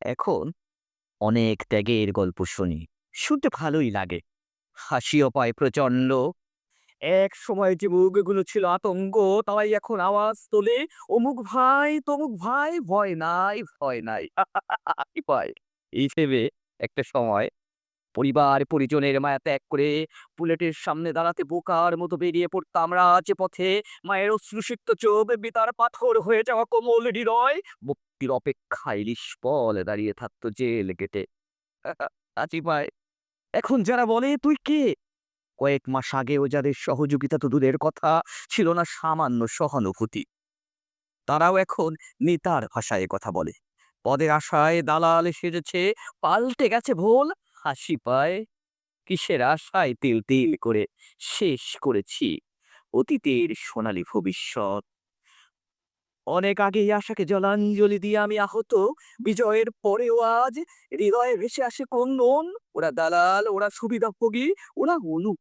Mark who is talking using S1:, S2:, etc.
S1: এখন অনেক ত্যাগের গল্প শুনি, শুনতে ভালোই লাগে। হাসিও পায় প্রচণ্ড। এক সময় যে মুখগুলো ছিল আতঙ্ক, তাই এখন আওয়াজ তোলে, অমুক ভাই, তমুক ভাই, ভয় নাই ভয় নাই। ভয়। এই একটা সময় পরিবার পরিজনের মায়া ত্যাগ করে বুলেটের সামনে দাঁড়াতে বোকার মতো বেরিয়ে পড়তাম রাজ পথে মায়ের অশ্রুসিক্ত চোখ, বেতার পাথর হয়ে যাওয়া কোমল হৃদয়। মুক্তির অপেক্ষায় নিষ্পল দাঁড়িয়ে থাকতো জেল গেটে। ভাই এখন যারা বলে, তুই কে? কয়েক মাস আগেও যাদের সহযোগিতা তো দূরের কথা, ছিল না সামান্য সহানুভূতি। তারাও এখন নেতার ভাষায় কথা বলে। পদের আশায় দালাল সেজেছে, পাল্টে গেছে ভোল। হাসি পায়, কিসের আশায় তিল তিল করে শেষ করেছি অতীতের সোনালী ভবিষ্যৎ। অনেক আগেই আশাকে জলাঞ্জলি দিয়ে আমি আহত, বিজয়ের পরেও আজ হৃদয়ে ভেসে আসে কোন ওরা দালাল, ওরা সুবিধাভোগী, ওরা অনু